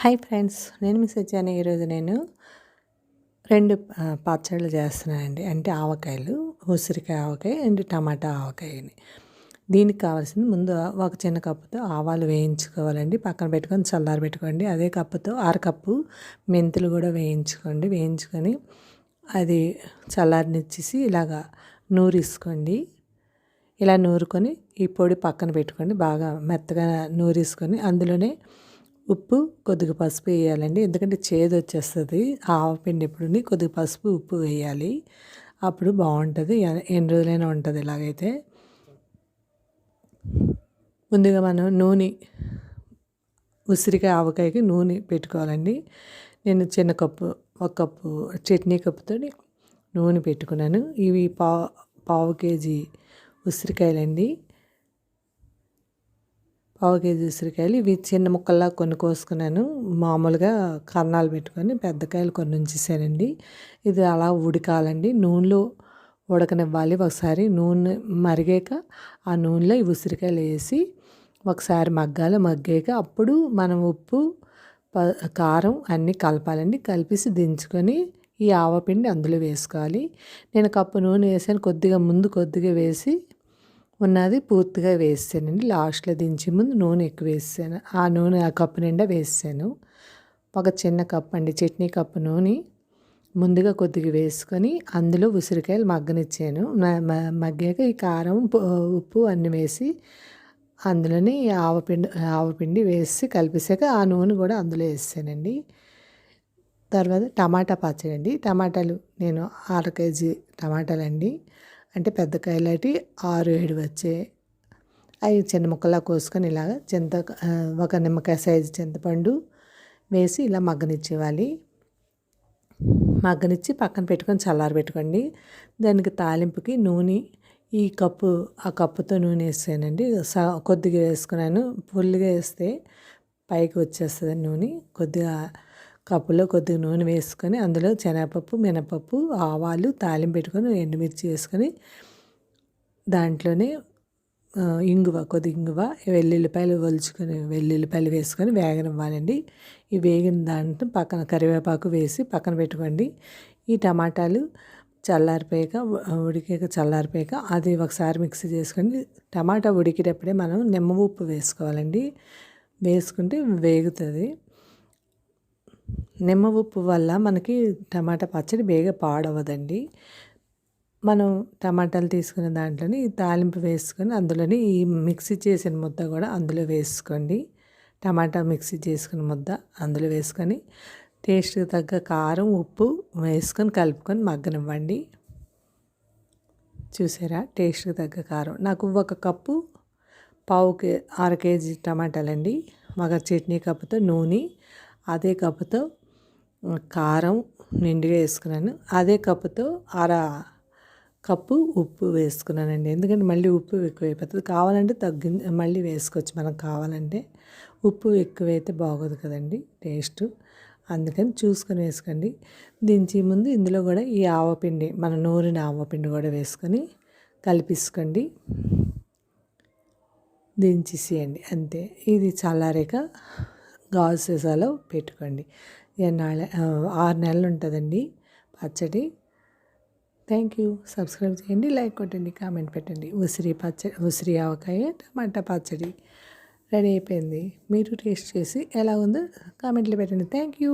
Hi friends నేను miss వచ్చాను ఈరోజు నేను రెండు పచ్చళ్ళు చేస్తున్నానండి. అంటే ఆవకాయలు ఉసిరికాయ ఆవకాయ అండ్ టమాటా ఆవకాయని. దీనికి కావాల్సింది ముందు ఒక చిన్న కప్పుతో ఆవాలు వేయించుకోవాలండి. పక్కన పెట్టుకొని చల్లారి పెట్టుకోండి. అదే కప్పుతో కప్పు మెంతులు కూడా వేయించుకోండి. వేయించుకొని అది చల్లారినిచ్చేసి ఇలాగా నూరిసుకోండి. ఇలా నూరుకొని ఈ పొడి పక్కన పెట్టుకోండి. బాగా మెత్తగా నూరేసుకొని అందులోనే ఉప్పు కొద్దిగా పసుపు వేయాలండి. ఎందుకంటే చేదు వచ్చేస్తుంది. ఆవపిండి ఎప్పుడు కొద్దిగా పసుపు ఉప్పు వేయాలి. అప్పుడు బాగుంటుంది. ఎన్ని రోజులైనా ఉంటుంది ఇలాగైతే. ముందుగా మనం నూనె ఉసిరికాయ ఆవకాయకి నూనె పెట్టుకోవాలండి. నేను చిన్న కప్పు ఒక కప్పు చట్నీ కప్పుతో నూనె పెట్టుకున్నాను. ఇవి పావు పావు కేజీ ఉసిరికాయలండి. పావు కేజీ ఉసిరికాయలు ఇవి చిన్న ముక్కల్లా కొన్ని కోసుకున్నాను. మామూలుగా కర్ణాలు పెట్టుకొని పెద్ద కాయలు కొన్ని ఉంచేసానండి. ఇది అలా ఉడకాలండి. నూనెలో ఉడకనివ్వాలి. ఒకసారి నూనె మరిగాక ఆ నూనెలో ఈ ఉసిరికాయలు వేసి ఒకసారి మగ్గాలి. మగ్గాక అప్పుడు మనం ఉప్పు కారం అన్నీ కలపాలండి. కలిపేసి దించుకొని ఈ ఆవపిండి అందులో వేసుకోవాలి. నేను కప్పు నూనె వేసాను. కొద్దిగా ముందు కొద్దిగా వేసి ఉన్నది పూర్తిగా వేసానండి లాస్ట్లో దించే ముందు నూనె ఎక్కువ వేసాను ఆ నూనె ఆ కప్పు నిండా వేసాను ఒక చిన్న కప్ అండి చట్నీ కప్పు నూనె ముందుగా కొద్దిగా వేసుకొని అందులో ఉసిరికాయలు మగ్గనిచ్చాను. మగ్గాక ఈ కారం ఉప్పు అన్నీ వేసి అందులోని ఆవపిండి ఆవపిండి వేసి కలిపేసాక ఆ నూనె కూడా అందులో వేసానండి తర్వాత టమాటా పచ్చడి అండి టమాటాలు నేను అర కేజీ టమాటాలు అండి అంటే పెద్ద కాయలాంటి ఆరు ఏడు వచ్చే. అవి చిన్న ముక్కలా కోసుకొని ఇలాగ చింత ఒక నిమ్మకాయ సైజు చింతపండు వేసి ఇలా మగ్గనిచ్చేవాలి మగ్గనిచ్చి పక్కన పెట్టుకొని చల్లారి పెట్టుకోండి. దానికి తాలింపుకి నూనె ఈ కప్పు ఆ కప్పుతో నూనె వేసానండి కొద్దిగా వేసుకున్నాను. ఫుల్గా వేస్తే పైకి వచ్చేస్తుంది నూనె. కొద్దిగా కప్పులో కొద్దిగా నూనె వేసుకొని అందులో శనగపప్పు మినపప్పు ఆవాలు తాలింపు పెట్టుకొని ఎండుమిర్చి వేసుకొని దాంట్లోనే ఇంగువ కొద్ది ఇంగువ వెల్లుల్లిపాయలు ఒలుచుకొని వెల్లుల్లిపాయలు వేసుకొని వేగనివ్వాలండి. ఈ వేగిన దాంట్లో పక్కన కరివేపాకు వేసి పక్కన పెట్టుకోండి. ఈ టమాటాలు చల్లారిపోయాక ఉడికాక చల్లారిపోయాక అది ఒకసారి మిక్సీ చేసుకొని టమాటా ఉడికేటప్పుడే మనం నిమ్మ ఉప్పు వేసుకోవాలండి. వేసుకుంటే వేగుతుంది. నిమ్మ ఉప్పు వల్ల మనకి టమాటా పచ్చడి బేగా పాడవదండి. మనం టమాటాలు తీసుకున్న దాంట్లోని తాలింపు వేసుకొని అందులోని ఈ మిక్సీ చేసిన ముద్ద కూడా అందులో వేసుకోండి. టమాటా మిక్సీ చేసుకున్న ముద్ద అందులో వేసుకొని టేస్ట్కి తగ్గ కారం ఉప్పు వేసుకొని కలుపుకొని మగ్గనివ్వండి. చూసారా? టేస్ట్కి తగ్గ కారం. నాకు ఒక కప్పు పావు కే అర కేజీ టమాటాలండి. ఒక చట్నీ కప్పుతో నూనె అదే కప్పుతో కారం నిండుగా వేసుకున్నాను. అదే కప్పుతో అర కప్పు ఉప్పు వేసుకున్నానండి. ఎందుకంటే మళ్ళీ ఉప్పు ఎక్కువైపోతుంది. కావాలంటే తగ్గి మళ్ళీ వేసుకోవచ్చు. మనకు కావాలంటే ఉప్పు ఎక్కువైతే బాగోదు కదండి టేస్ట్. అందుకని చూసుకొని వేసుకోండి. దించే ముందు ఇందులో కూడా ఈ ఆవపిండి మన నూరిన ఆవపిండి కూడా వేసుకొని కలిపిసుకోండి. దించేసేయండి. అంతే. ఇది చల్లారాక గాజు సీసాలో పెట్టుకోండి. ఎన్నాళ్ళ ఆరు నెలలు ఉంటుందండి పచ్చడి. థ్యాంక్ యూ సబ్స్క్రైబ్ చేయండి లైక్ కొట్టండి కామెంట్ పెట్టండి. ఉసిరి పచ్చడి ఉసిరి ఆవకాయ టమాటా పచ్చడి రెడీ అయిపోయింది. మీరు టేస్ట్ చేసి ఎలా ఉందో కామెంట్లో పెట్టండి. Thank you